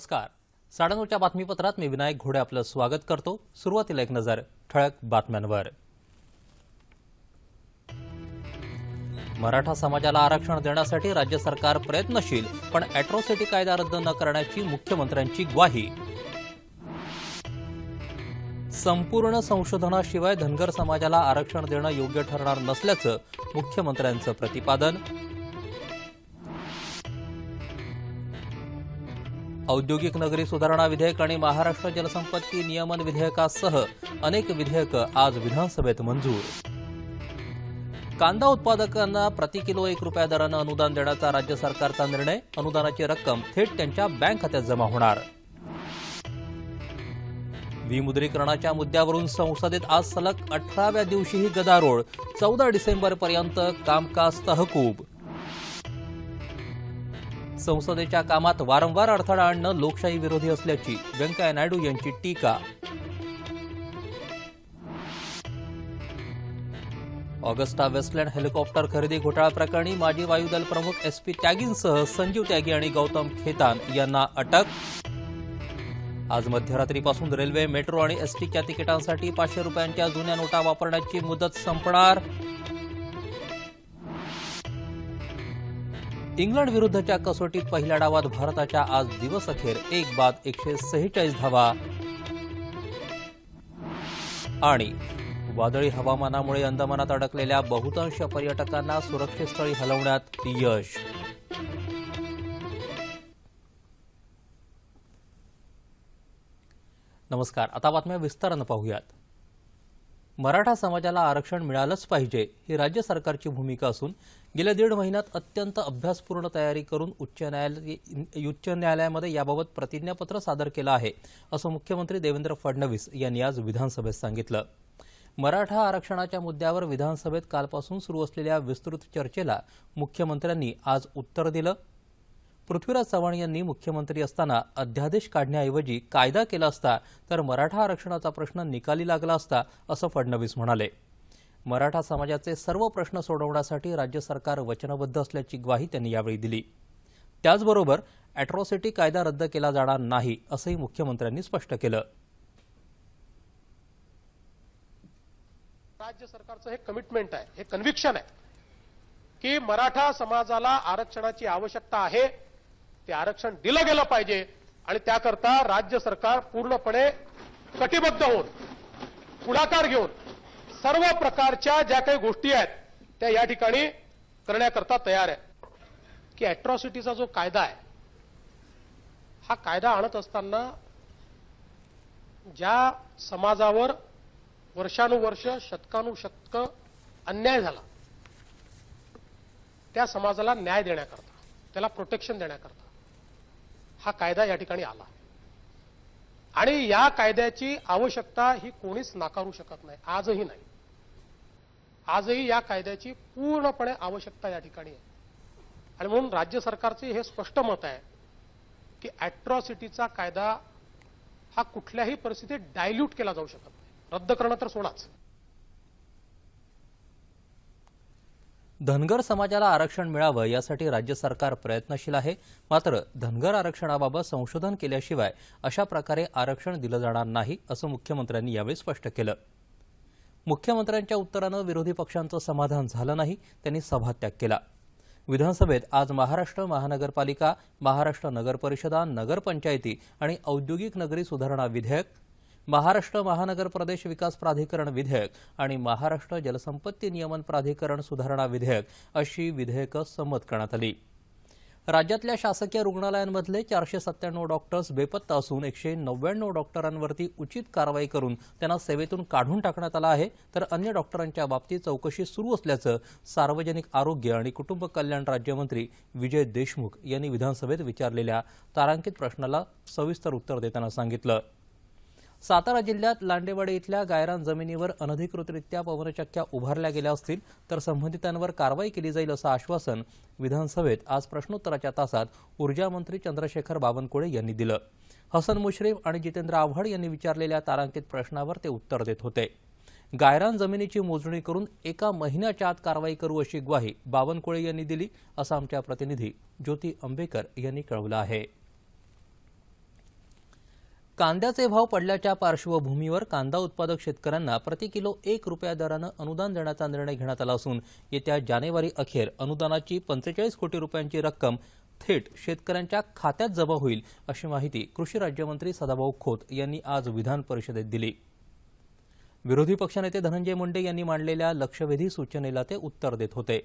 नमस्कार. साडेनऊच्या बातमीपत्रात मी विनायक घोडे आपलं स्वागत करतो. सुरुवातीला एक नजर ठळक बातम्यांवर. मराठा समाजाला आरक्षण देण्यासाठी राज्य सरकार प्रयत्नशील पण अॅट्रॉसिटी कायदा रद्द न करण्याची मुख्यमंत्र्यांची ग्वाही. संपूर्ण संशोधनाशिवाय धनगर समाजाला आरक्षण देणं योग्य ठरणार नसल्याचं मुख्यमंत्र्यांचं प्रतिपादन. औद्योगिक नगरी सुधारणा विधेयक आणि महाराष्ट्र जलसंपत्ती नियमन विधेयकासह अनेक विधेयकं आज विधानसभेत मंजूर. कांदा उत्पादकांना प्रति किलो एक रुपया दरानं अनुदान देण्याचा राज्य सरकारचा निर्णय अनुदानाची रक्कम थेट त्यांच्या बँक खात्यात जमा होणार. विमुद्रीकरणाच्या मुद्द्यावरून संसदेत आज सलग अठराव्या दिवशीही गदारोळ चौदा डिसेंबरपर्यंत कामकाज तहकूब संसदेच्या कामात वारंवार अडथळा आणणं लोकशाही विरोधी असल्याची व्यंकय्या नायडू यांची टीका. ऑगस्टा वेस्टलँड हेलिकॉप्टर खरेदी घोटाळा प्रकरणी माजी वायुदल प्रमुख एस पी त्यागींसह संजीव त्यागी आणि गौतम खेतान यांना अटक. आज मध्यरात्रीपासून रेल्वे मेट्रो आणि एसटीच्या तिकिटांसाठी पाचशे रुपयांच्या जुन्या नोटा वापरण्याची मुदत संपणार. इंग्लंड विरुद्धच्या कसोटीत पहिल्या डावात भारताच्या आज दिवस अखेर एक बाद एकशे सेहेचाळीस धावा. आणि वादळी हवामानामुळे अंदमानात अडकलेल्या बहुतांश पर्यटकांना सुरक्षितस्थळी हलवण्यात यश. नमस्कार आता बातम्या विस्तारानं पाहूयात. मराठा समाजाला आरक्षण मिळालंच पाहिजे ही राज्य सरकारची भूमिका असून गेल्या दीड महिन्यात अत्यंत अभ्यासपूर्ण तयारी करून उच्च न्यायालय उच्च न्यायालयामध्ये याबाबत प्रतिज्ञापत्र सादर केलं आहे असं मुख्यमंत्री देवेंद्र फडणवीस यांनी आज विधानसभेत सांगितलं. मराठा आरक्षणाच्या मुद्द्यावर विधानसभेत कालपासून सुरू असलेल्या विस्तृत चर्चेला मुख्यमंत्र्यांनी आज उत्तर दिलं. पृथ्वीराज चव्हाण यांनी मुख्यमंत्री असताना अध्यादेश काढण्याऐवजी कायदा केला असता तर मराठा आरक्षणाचा प्रश्न निकाली लागला असता असं फडणवीस म्हणाले. मराठा समाजाचे सर्व प्रश्न सोडवण्यासाठी राज्य सरकार वचनबद्ध असल्याची ग्वाही त्यांनी यावेळी दिली. त्याचबरोबर अॅट्रॉसिटी कायदा रद्द केला जाणार नाही असंही मुख्यमंत्र्यांनी स्पष्ट केलं. राज्य सरकारचं हे कमिटमेंट आहे हे कन्व्हिक्शन आहे की मराठा समाजाला आरक्षणाची आवश्यकता आहे ते आरक्षण दिलं गेलं पाहिजे आणि त्याकरता राज्य सरकार पूर्णपणे कटिबद्ध होऊन पुढाकार घेऊन सर्व प्रकारच्या ज्या काही गोष्टी आहेत त्या या ठिकाणी करण्याकरता तयार आहे. की अॅट्रॉसिटीचा जो कायदा आहे हा कायदा आणत असताना ज्या समाजावर वर्षानुवर्ष शतकानुशतक अन्याय झाला त्या समाजाला न्याय देण्याकरता त्याला प्रोटेक्शन देण्याकरता. हा कायदा या ठिकाणी आला. आणि या कायद्याची आवश्यकता ही कोणीच नाकारू शकत नाही आजही नाही. आजही या कायद्याची पूर्णपणे आवश्यकता या ठिकाणी आहे. आणि म्हणून राज्य सरकारचे हे स्पष्ट मत आहे की अॅट्रॉसिटीचा कायदा हा कुठल्याही परिस्थितीत डायल्यूट केला जाऊ शकत नाही. रद्द करणं तर सोडाच. धनगर समाजाला आरक्षण मिळावं यासाठी राज्य सरकार प्रयत्नशील आहे. मात्र धनगर आरक्षणाबाबत संशोधन केल्याशिवाय अशा प्रकारे आरक्षण दिलं जाणार नाही असं मुख्यमंत्र्यांनी यावेळी स्पष्ट केलं. मुख्यमंत्र्यांच्या उत्तरानं विरोधी पक्षांचं समाधान झालं नाही त्यांनी सभात्याग केला. विधानसभेत आज महाराष्ट्र महानगरपालिका महाराष्ट्र नगरपरिषदा नगरपंचायती आणि औद्योगिक नगरी सुधारणा विधेयक महाराष्ट्र महानगर प्रदेश विकास प्राधिकरण विधेयक आणि महाराष्ट्र जलसंपत्ती नियमन प्राधिकरण सुधारणा विधेयक अशी विधेयकं संमत करण्यात आली. राज्यातल्या शासकीय रुग्णालयांमधले चारशे सत्त्याण्णव डॉक्टर्स बेपत्ता असून एकशे नव्याण्णव डॉक्टरांवरती उचित कारवाई करून त्यांना सेवेतून काढून टाकण्यात आलं आहे. तर अन्य डॉक्टरांच्या बाबतीत चौकशी सुरू असल्याचं सार्वजनिक आरोग्य आणि कुटुंब कल्याण राज्यमंत्री विजय देशमुख यांनी विधानसभेत विचारलेल्या तारांकित प्रश्नाला सविस्तर उत्तर देताना सांगितलं. सातारा जिल्ह्यात लांडेवाडी इथल्या गायरान जमिनीवर अनधिकृतरित्या पवनचक्क्या उभारल्या गेल्या असतील तर संबंधितांवर कारवाई केली जाईल असं आश्वासन विधानसभेत आज प्रश्नोत्तराच्या तासात ऊर्जामंत्री चंद्रशेखर बावनकुळे यांनी दिलं. हसन मुश्रीफ आणि जितेंद्र आव्हाड यांनी विचारलेल्या तारांकित प्रश्नावर ते उत्तर देत होते. गायरान जमिनीची मोजणी करून एका महिन्याच्या आत कारवाई करू अशी ग्वाही बावनकुळे यांनी दिली असं आमच्या प्रतिनिधी ज्योती आंबेकर यांनी कळवलं आहे. कांद्याचे भाव पडल्याच्या पार्श्वभूमीवर कांदा उत्पादक शेतकऱ्यांना प्रति किलो एक रुपया दरानं अनुदान देण्याचा निर्णय घेण्यात आला असून येत्या जानेवारी अखेर अनुदानाची पंचेचाळीस कोटी रुपयांची रक्कम थेट शेतकऱ्यांच्या खात्यात जमा होईल अशी माहिती कृषी राज्यमंत्री सदाभाऊ खोत यांनी आज विधान परिषदेत दिली. विरोधी पक्षनेते धनंजय मुंडे यांनी मांडलेल्या लक्षवेधी सूचनेला ते उत्तर देत होते.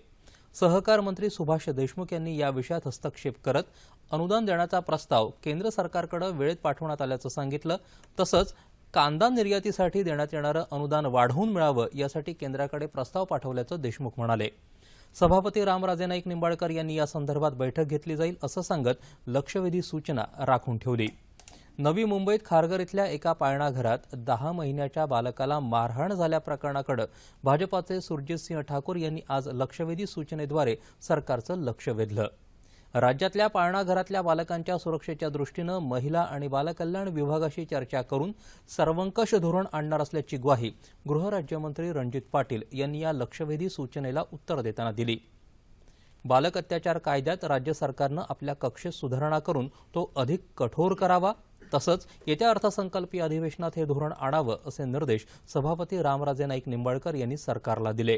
सहकार मंत्री सुभाष देशमुख यांनी या विषयात हस्तक्षेप करत अनुदान देण्याचा प्रस्ताव केंद्र सरकारकडे वेळेत पाठवण्यात आल्याचं सांगितलं. तसंच कांदा निर्यातीसाठी देण्यात येणारं अनुदान वाढवून मिळावं यासाठी केंद्राकडे प्रस्ताव पाठवल्याचं देशमुख म्हणाले. सभापती रामराजे नाईक निंबाळकर यांनी या संदर्भात बैठक घेतली जाईल असं सांगत लक्षवेधी सूचना राखून ठेवली. नवी मुंबईत खारघर इथल्या एका पाळणाघरात दहा महिन्याच्या बालकाला मारहाण झाल्याप्रकरणाकडे भाजपाचे सुरजितसिंह ठाकूर यांनी आज लक्षवेधी सूचनेद्वारे सरकारचं लक्ष वेधलं. राज्यातल्या पाळणाघरातल्या बालकांच्या सुरक्षेच्या दृष्टीनं महिला आणि बालकल्याण विभागाशी चर्चा करून सर्वंकष धोरण आणणार असल्याची ग्वाही गृहराज्यमंत्री रणजित पाटील यांनी या लक्षवेधी सूचनेला उत्तर देताना दिली. बालक अत्याचार कायद्यात राज्य सरकारनं आपल्या कक्षेत सुधारणा करून तो अधिक कठोर करावा तसंच येत्या अर्थसंकल्पीय अधिवेशनात हे धोरण आणावं असे निर्देश सभापती रामराजे नाईक निंबाळकर यांनी सरकारला दिले.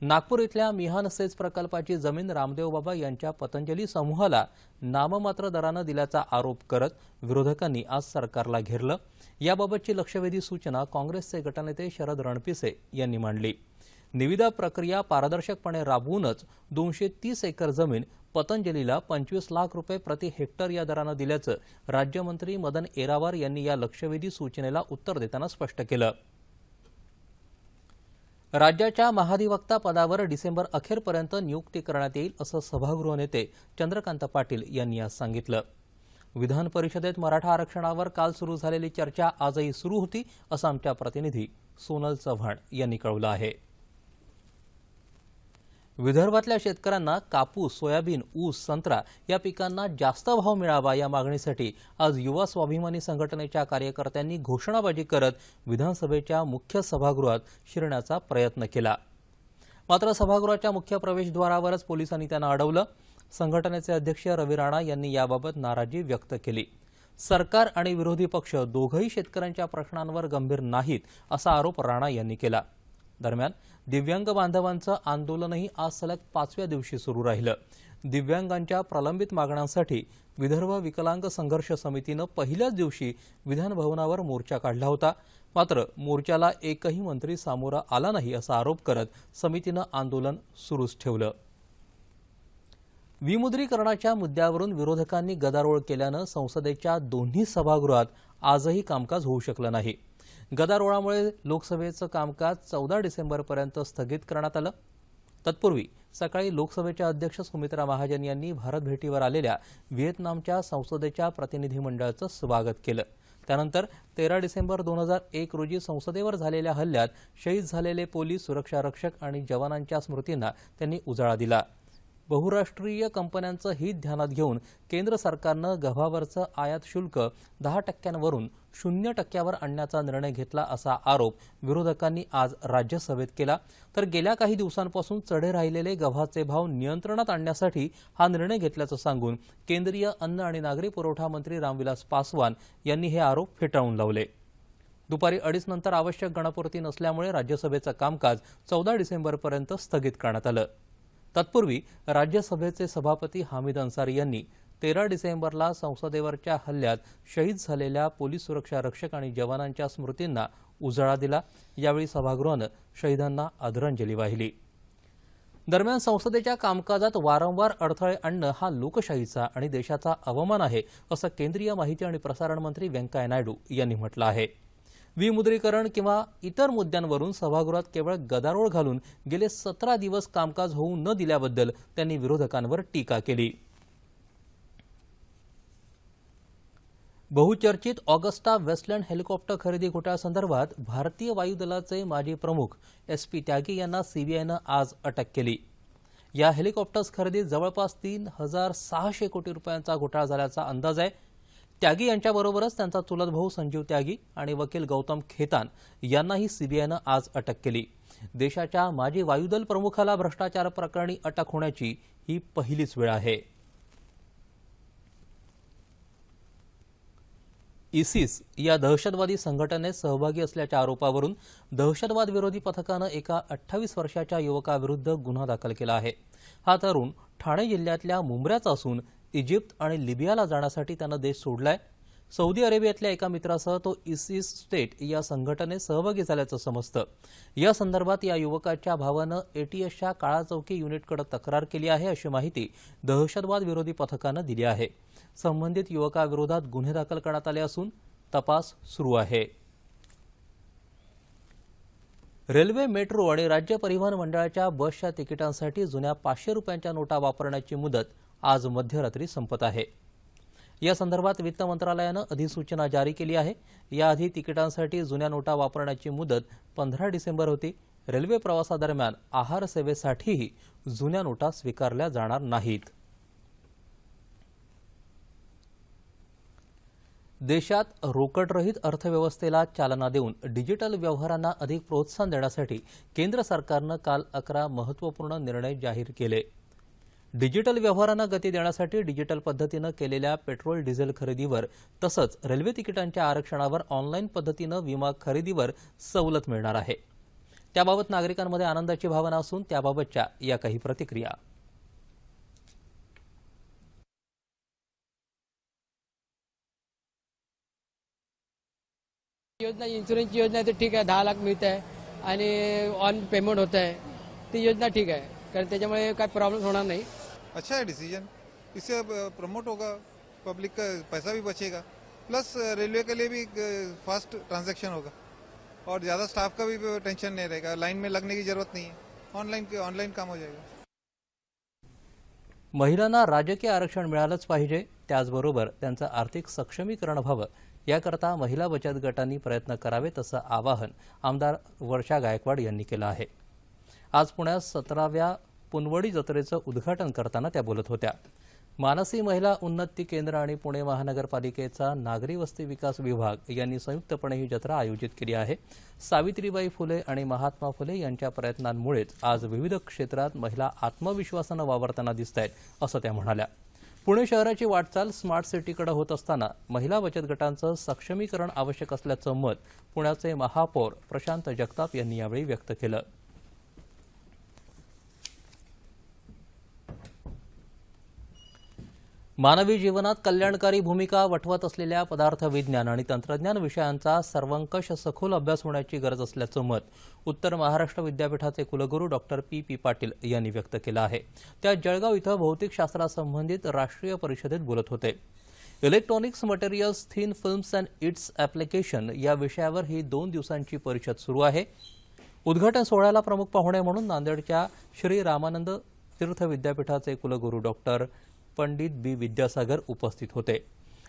नागपूर इथल्या मिहान सेज प्रकल्पाची जमीन रामदेव बाबा यांच्या पतंजली समूहाला नाममात्र दरानं दिल्याचा आरोप करत विरोधकांनी आज सरकारला घेरलं. याबाबतची लक्षवेधी सूचना काँग्रेसचे गटनेते शरद रणपिसे यांनी मांडली. निविदा प्रक्रिया पारदर्शकपणे राबवूनच दोनशे तीस एकर जमीन पतंजलीला पंचवीस लाख रुपये प्रति हेक्टर या दरानं दिल्याचं राज्यमंत्री मदन येरावार यांनी या लक्षवेधी सूचनेला उत्तर देताना स्पष्ट केलं. राज्याच्या महाधिवक्ता पदावर डिसेंबर अखेरपर्यंत नियुक्ती करण्यात येईल असं सभागृह नेते चंद्रकांत पाटील यांनी आज सांगितलं. विधान परिषदेत मराठा आरक्षणावर काल सुरू झालेली चर्चा आजही सुरू होती असं आमच्या प्रतिनिधी सोनल चव्हाण यांनी कळवलं आहे. विदर्भातल्या शेतकऱ्यांना कापूस सोयाबीन ऊस संत्रा या पिकांना जास्त भाव मिळावा या मागणीसाठी आज युवा स्वाभिमानी संघटनेच्या कार्यकर्त्यांनी घोषणाबाजी करत विधानसभेच्या मुख्य सभागृहात शिरण्याचा प्रयत्न केला. मात्र सभागृहाच्या मुख्य प्रवेशद्वारावरच पोलिसांनी त्यांना अडवलं. संघटनेचे अध्यक्ष रवी राणा यांनी याबाबत नाराजी व्यक्त केली. सरकार आणि विरोधी पक्ष दोघंही शेतकऱ्यांच्या प्रश्नांवर गंभीर नाहीत असा आरोप राणा यांनी केला. दरम्यान दिव्यांग बांधवांचं आंदोलनही आज सलग पाचव्या दिवशी सुरू राहिलं. दिव्यांगांच्या प्रलंबित मागण्यांसाठी विदर्भ विकलांग संघर्ष समितीनं पहिल्याच दिवशी विधानभवनावर मोर्चा काढला होता. मात्र मोर्चाला एकही मंत्री सामोरा आला नाही असा आरोप करत समितीनं आंदोलन सुरूच ठेवलं. विमुद्रीकरणाच्या मुद्द्यावरून विरोधकांनी गदारोळ केल्यानं संसदेच्या दोन्ही सभागृहात आजही कामकाज होऊ शकलं नाही. गदारोळामुळे लोकसभेचं कामकाज चौदा डिसेंबरपर्यंत स्थगित करण्यात आलं. तत्पूर्वी सकाळी लोकसभेच्या अध्यक्ष सुमित्रा महाजन यांनी भारत भेटीवर आलेल्या व्हिएतनामच्या संसदेच्या प्रतिनिधीमंडळाचं स्वागत केलं. त्यानंतर तेरा डिसेंबर दोन हजार एक रोजी संसदेवर झालेल्या हल्ल्यात शहीद झालेले पोलीस सुरक्षा रक्षक आणि जवानांच्या स्मृतींना त्यांनी उजाळा दिला. बहुराष्ट्रीय कंपन्यांचं हित ध्यानात घेऊन केंद्र सरकारनं गव्हावरचं आयात शुल्क दहा टक्क्यांवरून शून्य टक्क्यावर आणण्याचा निर्णय घेतला असा आरोप विरोधकांनी आज राज्यसभेत केला. तर गेल्या काही दिवसांपासून चढे राहिलेले गव्हाचे भाव नियंत्रणात आणण्यासाठी हा निर्णय घेतल्याचं सांगून केंद्रीय अन्न आणि नागरी पुरवठा मंत्री रामविलास पासवान यांनी हे आरोप फेटाळून लावले. दुपारी अडीच नंतर आवश्यक गणपूर्ती नसल्यामुळे राज्यसभेचं कामकाज चौदा डिसेंबरपर्यंत स्थगित करण्यात आलं. तत्पूर्वी राज्यसभेचे सभापती हामिद अन्सारी यांनी तेरा डिसेंबरला संसदेवरच्या हल्ल्यात शहीद झालेल्या पोलीस सुरक्षा रक्षक आणि जवानांच्या स्मृतींना उजाळा दिला. यावेळी सभागृहानं शहीदांना आदरांजली वाहिली. दरम्यान संसदेच्या कामकाजात वारंवार अडथळे आणणं हा लोकशाहीचा आणि देशाचा अवमान आहे असं केंद्रीय माहिती आणि प्रसारण मंत्री व्यंकय्या नायडू यांनी म्हटलं आहे. विमुद्रीकरण किंवा इतर मुद्द्यांवरून सभागृहात केवळ गदारोळ घालून गेले सतरा दिवस कामकाज होऊ न दिल्याबद्दल त्यांनी विरोधकांवर टीका केली. बहुचर्चित ऑगस्टा वेस्टलँड हेलिकॉप्टर खरेदी घोटाळ्यासंदर्भात भारतीय वायुदलाचे माजी प्रमुख एस पी त्यागी यांना सीबीआयनं आज अटक केली. या हेलिकॉप्टर्स खरेदीत जवळपास तीन हजार सहाशे कोटी रुपयांचा घोटाळा झाल्याचा अंदाज आहे. त्यागी यांच्याबरोबरच त्यांचा चुलत भाऊ संजीव त्यागी आणि वकील गौतम खेतान यांनाही सीबीआयनं आज अटक केली. देशाच्या माजी वायुदल प्रमुखाला भ्रष्टाचार प्रकरणी अटक होण्याची ही पहिलीच वेळ आहे. इसिस या दहशतवादी संघटनेत सहभागी असल्याच्या आरोपावरून दहशतवाद विरोधी पथकानं एका अठ्ठावीस वर्षाच्या युवकाविरुद्ध गुन्हा दाखल केला आहे. हा तरुण ठाणे जिल्ह्यातल्या मुंबऱ्याचा असून इजिप्त आणि लिबियाला जाण्यासाठी त्यानं देश सोडलाय. सौदी अरेबियातल्या एका मित्रासह तो इसिस स्टेट या संघटनेत सहभागी झाल्याचं समजतं. या संदर्भात या युवकाच्या भावानं एटीएसच्या काळा चौकी युनिटकडे तक्रार केली आहे अशी माहिती दहशतवाद विरोधी पथकानं दिली आहे. संबंधित युवकाविरोधात गुन्हे दाखल करण्यात आले असून तपास सुरू आहे. रेल्वे मेट्रो आणि राज्य परिवहन मंडळाच्या बसच्या तिकिटांसाठी जुन्या पाचशे रुपयांच्या नोटा वापरण्याची मुदत आज मध्यरात्री संपत आहे. या संदर्भात वित्त मंत्रालयानं अधिसूचना जारी केली आहे. याआधी तिकिटांसाठी जुन्या नोटा वापरण्याची मुदत पंधरा डिसेंबर होती. रेल्वे प्रवासादरम्यान आहार सेवेसाठीही जुन्या नोटा स्वीकारल्या जाणार नाहीत. देशात रोकडरहित अर्थव्यवस्थेला चालना देऊन डिजिटल व्यवहारांना अधिक प्रोत्साहन देण्यासाठी केंद्र सरकारनं काल अकरा महत्त्वपूर्ण निर्णय जाहीर केले. डिजिटल व्यवहारांना गती देण्यासाठी डिजिटल पद्धतीनं केलेल्या पेट्रोल डिझेल खरेदीवर तसंच रेल्वे तिकिटांच्या आरक्षणावर ऑनलाईन पद्धतीनं विमा खरेदीवर सवलत मिळणार आहे. त्याबाबत नागरिकांमध्ये आनंदाची भावना असून त्याबाबतच्या या काही प्रतिक्रिया. योजना इन्शुरन्सची योजना तर ठीक आहे दहा लाख मिळत आहे आणि ऑन पेमेंट होत आहे ती योजना ठीक आहे. कारण त्याच्यामुळे काय प्रॉब्लेम होणार नाही. अच्छा है डिसीजन इससे प्रमोट होगा पब्लिक का पैसा भी बचेगा. प्लस रेलवे के लिए भी फास्ट ट्रांजैक्शन होगा. और ज़्यादा स्टाफ का भी टेंशन नहीं रहेगा. लाइन में लगने की जरूरत नहीं है. ऑनलाइन ऑनलाइन काम हो जाएगा. महिलांना राजकीय आरक्षण मिळालंच पाहिजे. त्याचबरोबर त्यांचं आर्थिक सक्षमीकरण व्हावं. याकरता महिला बचत गटांनी प्रयत्न करावेत असं आवाहन आमदार वर्षा गायकवाड यांनी केलं आहे. आज पुण्यात सतराव्या पुनवडी जत्रेचं उद्घाटन करताना त्या बोलत होत्या. मानसी महिला उन्नती केंद्र आणि पुणे महानगरपालिकेचा नागरी वस्ती विकास विभाग यांनी संयुक्तपणे ही जत्रा आयोजित केली आहे. सावित्रीबाई फुले आणि महात्मा फुले यांच्या प्रयत्नांमुळेच आज विविध क्षेत्रात महिला आत्मविश्वासानं वावरताना दिसत आहेत असं त्या म्हणाल्या. पुणे शहराची वाटचाल स्मार्ट सिटीकडे होत असताना महिला बचत गटांचं सक्षमीकरण आवश्यक असल्याचं मत पुण्याचे महापौर प्रशांत जगताप यांनी यावेळी व्यक्त केलं. मानवी जीवनात कल्याणकारी भूमिका वठवत असलेल्या पदार्थ विज्ञान आणि तंत्रज्ञान विषयांचा सर्वंकष सखोल अभ्यास होण्याची गरज असल्याचं मत उत्तर महाराष्ट्र विद्यापीठाचे कुलगुरू डॉक्टर पी. पी. पाटील यांनी व्यक्त केलं आहे. त्या जळगाव इथं भौतिकशास्त्रासंबंधित राष्ट्रीय परिषदेत बोलत होते. Electronics materials thin films and its application या विषयावर ही दोन दिवसांची परिषद सुरू आहे. उद्घाटन सोहळ्याला प्रमुख पाहुणे म्हणून नांदेडच्या श्री रामानंद तीर्थ विद्यापीठाचे कुलगुरू डॉक्टर पंडित बी. विद्यासागर उपस्थित होते.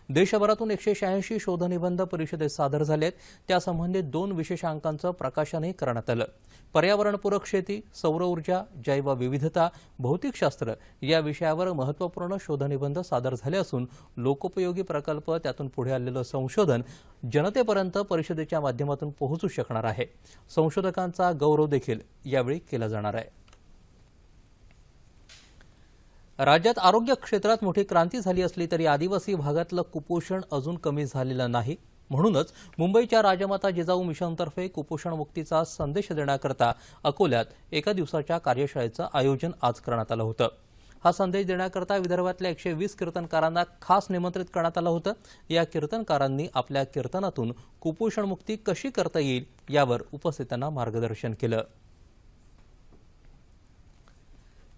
देशभरातून एकशे शहाऐंशी शोधनिबंध परिषदेत सादर झालेत. त्यासंबंधित दोन विशेषांकांचं प्रकाशनही करण्यात आलं. पर्यावरणपूरक शेती सौर ऊर्जा जैवविविधता भौतिकशास्त्र या विषयावर महत्त्वपूर्ण शोधनिबंध सादर झाले असून लोकोपयोगी प्रकल्प त्यातून पुढे आलेलं संशोधन जनतेपर्यंत परिषदेच्या माध्यमातून पोहोचू शकणार आहे. संशोधकांचा गौरव देखील यावेळी केला जाणार आहे. राज्यात आरोग्य क्षेत्रात मोठी क्रांती झाली असली तरी आदिवासी भागातलं कुपोषण अजून कमी झालेलं नाही. म्हणूनच मुंबईच्या राजमाता जिजाऊ मिशनतर्फे कुपोषण मुक्तीचा संदेश देण्याकरता अकोल्यात एका दिवसाच्या कार्यशाळेचं आयोजन आज करण्यात आलं होतं. हा संदेश देण्याकरता विदर्भातल्या एकशे वीस कीर्तनकारांना खास निमंत्रित करण्यात आलं होतं. या कीर्तनकारांनी आपल्या कीर्तनातून कुपोषणमुक्ती कशी करता येईल यावर उपस्थितांना मार्गदर्शन केलं.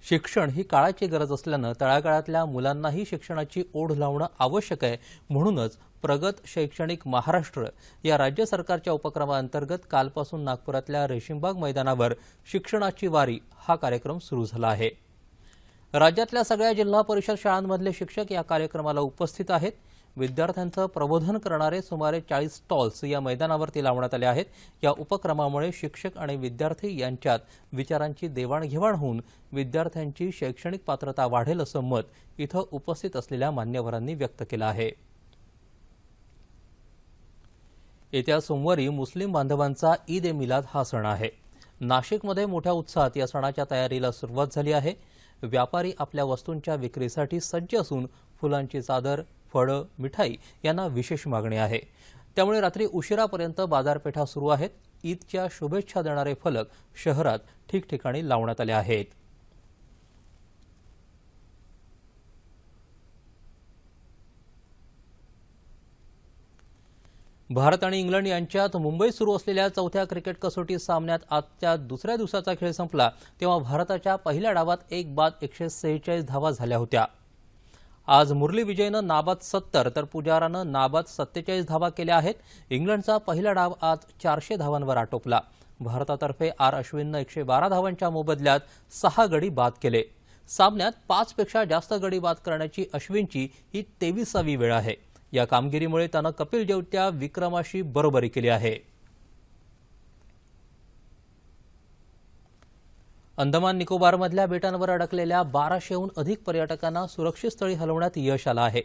शिक्षण ही काळाची गरज असल्यानं तळागाळातल्या मुलांनाही शिक्षणाची ओढ लावणं आवश्यक आहे. म्हणूनच प्रगत शैक्षणिक महाराष्ट्र या राज्य सरकारच्या उपक्रमाअंतर्गत कालपासून नागपुरातल्या रेशीमबाग मैदानावर शिक्षणाची वारी हा कार्यक्रम सुरू झाला आहे. राज्यातल्या सगळ्या जिल्हा परिषद शाळांमधले शिक्षक या कार्यक्रमाला उपस्थित आहेत. विद्यार्थ्यांचं प्रबोधन करणारे सुमारे चाळीस स्टॉल्स या मैदानावरती लावण्यात आले आहेत. या उपक्रमामुळे शिक्षक आणि विद्यार्थी यांच्यात विचारांची देवाणघेवाण होऊन विद्यार्थ्यांची शैक्षणिक पात्रता वाढेल असं मत इथं उपस्थित असलेल्या मान्यवरांनी व्यक्त केलं आहे. येत्या सोमवारी मुस्लिम बांधवांचा ईद ए मिलाद हा सण आहे. नाशिकमध्ये मोठ्या उत्साहात या सणाच्या तयारीला सुरुवात झाली आहे. व्यापारी आपल्या वस्तूंच्या विक्रीसाठी सज्ज असून फुलांची चादर फळं मिठाई यांना विशेष मागणी आहे. त्यामुळे रात्री उशिरापर्यंत बाजारपेठा सुरू आहेत. ईदच्या शुभेच्छा देणारे फलक शहरात ठिकठिकाणी लावण्यात आले आहेत. भारत आणि इंग्लंड यांच्यात मुंबईत सुरू असलेल्या चौथ्या क्रिकेट कसोटी सामन्यात आजच्या दुसऱ्या दिवसाचा खेळ संपला तेव्हा भारताच्या पहिल्या डावात एक बाद एकशे सेहेचाळीस धावा झाल्या होत्या. आज मुरली विजयनं नाबाद सत्तर तर पुजारानं नाबाद सत्तेचाळीस धावा केल्या आहेत. इंग्लंडचा पहिला डाव आज चारशे धावांवर आटोपला. भारतातर्फे आर अश्विननं एकशे बारा धावांच्या मोबदल्यात सहा गडी बाद केले. सामन्यात पाचपेक्षा जास्त गडी बाद करण्याची अश्विनची ही तेविसावी वेळ आहे. या कामगिरीमुळे त्यानं कपिल देवत्या विक्रमाशी बरोबरी केली आहे. अंदमान निकोबारमधल्या बेटांवर अडकलेल्या बाराशेहून अधिक पर्यटकांना सुरक्षित स्थळी हलवण्यात यश आलं आहे.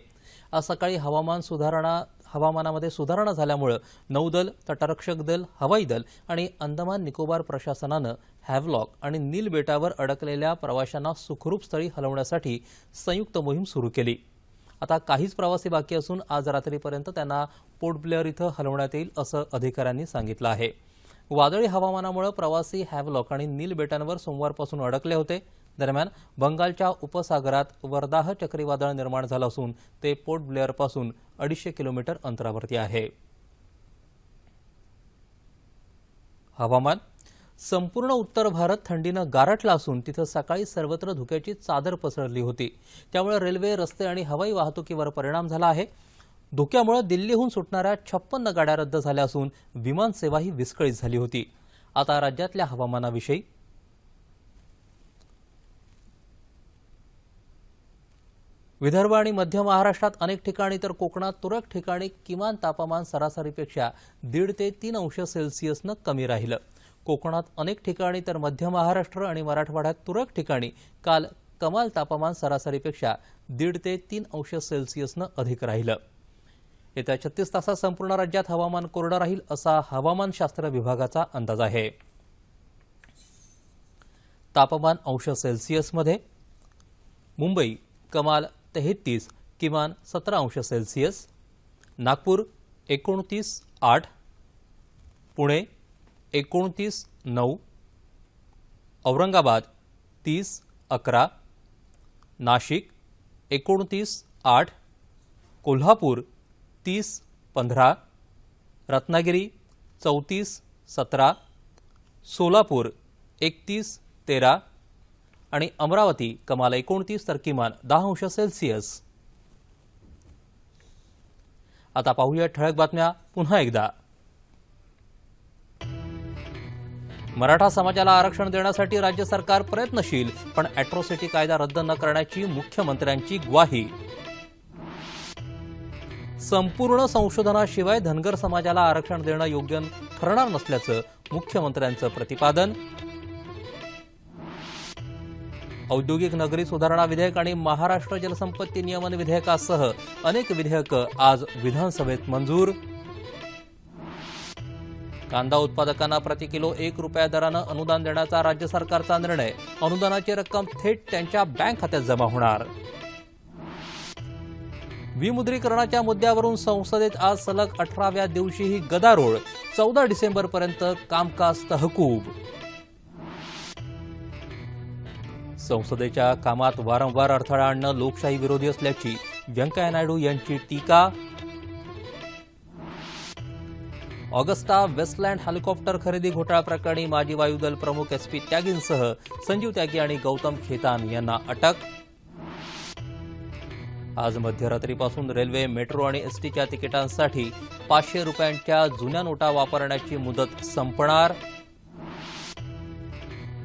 आज सकाळी हवामान सुधारणा हवामानामध्ये सुधारणा झाल्यामुळं नौदल तटरक्षक दल हवाई दल आणि अंदमान निकोबार प्रशासनानं हॅवलॉक आणि नील बेटावर अडकलेल्या प्रवाशांना सुखरूप स्थळी हलवण्यासाठी संयुक्त मोहीम सुरू केली. आता काहीच प्रवासी बाकी असून आज रात्रीपर्यंत त्यांना पोर्ट ब्लेअर इथं हलवण्यात येईल असं अधिकाऱ्यांनी सांगितलं आहे. वादळी हवामानामुळे प्रवासी हॅवलॉक आणि नील बेटांवर सोमवारपासून अडकले होते. दरम्यान बंगालच्या उपसागरात वरदाह चक्रीवादळ निर्माण झालं असून ते पोर्ट ब्लेअरपासून अडीचशे किलोमीटर अंतरावरती आहे. हवामान. संपूर्ण उत्तर भारत थंडीनं गारठला असून तिथं सकाळी सर्वत्र धुक्याची चादर पसरली होती. त्यामुळे रेल्वे रस्ते आणि हवाई वाहतुकीवर परिणाम झाला आहे. धुक्यामुळे दिल्लीहून सुटणाऱ्या छप्पन्न गाड्या रद्द झाल्या असून विमानसेवाही विस्कळीत झाली होती. आता राज्यातल्या हवामानाविषयी विदर्भ आणि मध्य महाराष्ट्रात अनेक ठिकाणी तर कोकणात तुरळक ठिकाणी किमान तापमान सरासरीपेक्षा दीड ते तीन अंश सेल्सिअसनं कमी राहिलं. कोकणात अनेक ठिकाणी तर मध्य महाराष्ट्र आणि मराठवाड्यात तुरळक ठिकाणी काल कमाल तापमान सरासरीपेक्षा दीड ते तीन अंश सेल्सिअसनं अधिक राहिलं. येत्या छत्तीस तासात संपूर्ण राज्यात हवामान कोरडं राहील असा हवामानशास्त्र विभागाचा अंदाज आहे. तापमान अंश सेल्सिअसमध्ये मुंबई कमाल तेहतीस किमान सतरा अंश सेल्सिअस नागपूर एकोणतीस आठ पुणे एकोणतीस नऊ औरंगाबाद तीस अकरा नाशिक एकोणतीस आठ कोल्हापूर तीस पंधरा रत्नागिरी चौतीस सतरा सोलापूर एकतीस तेरा आणि अमरावती कमाल एकोणतीस तर किमान दहा अंश सेल्सिअस. आता पाहूया ठळक बातम्या पुन्हा एकदा. मराठा समाजाला आरक्षण देण्यासाठी राज्य सरकार प्रयत्नशील पण अॅट्रॉसिटी कायदा रद्द न करण्याची मुख्यमंत्र्यांची ग्वाही. संपूर्ण संशोधनाशिवाय धनगर समाजाला आरक्षण देणं योग्य ठरणार नसल्याचं मुख्यमंत्र्यांचं प्रतिपादन. औद्योगिक नगरी सुधारणा विधेयक आणि महाराष्ट्र जलसंपत्ती नियमन विधेयकासह अनेक विधेयकं आज विधानसभेत मंजूर. कांदा उत्पादकांना प्रति किलो एक रुपया दरानं अनुदान देण्याचा राज्य सरकारचा निर्णय. अनुदानाची रक्कम थेट त्यांच्या बँक खात्यात जमा होणार. विमुद्रीकरणाच्या मुद्द्यावरून संसदेत आज सलग अठराव्या दिवशीही गदारोळ चौदा डिसेंबरपर्यंत कामकाज तहकूब. संसदेच्या कामात वारंवार अडथळा आणणं लोकशाही विरोधी असल्याची व्यंकय्या नायडू यांची टीका. ऑगस्टा वेस्टलँड हेलिकॉप्टर खरेदी घोटाळा प्रकरणी माजी वायुदल प्रमुख एस पी त्यागींसह संजीव त्यागी आणि गौतम खेतान यांना अटक. आज मध्यरात्रीपासून रेल्वे मेट्रो आणि एस टीच्या तिकिटांसाठी पाचशे रुपयांच्या जुन्या नोटा वापरण्याची मुदत संपणार?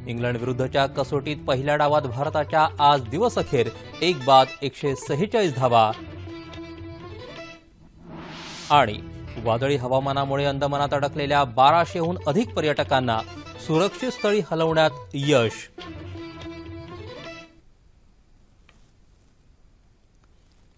इंग्लंड विरुद्धच्या कसोटीत पहिल्या डावात भारताच्या आज दिवस अखेर एक बाद एकशे सेहेचाळीस धावा. आणि वादळी हवामानामुळे अंदमानात अडकलेल्या बाराशेहून अधिक पर्यटकांना सुरक्षित स्थळी हलवण्यात यश.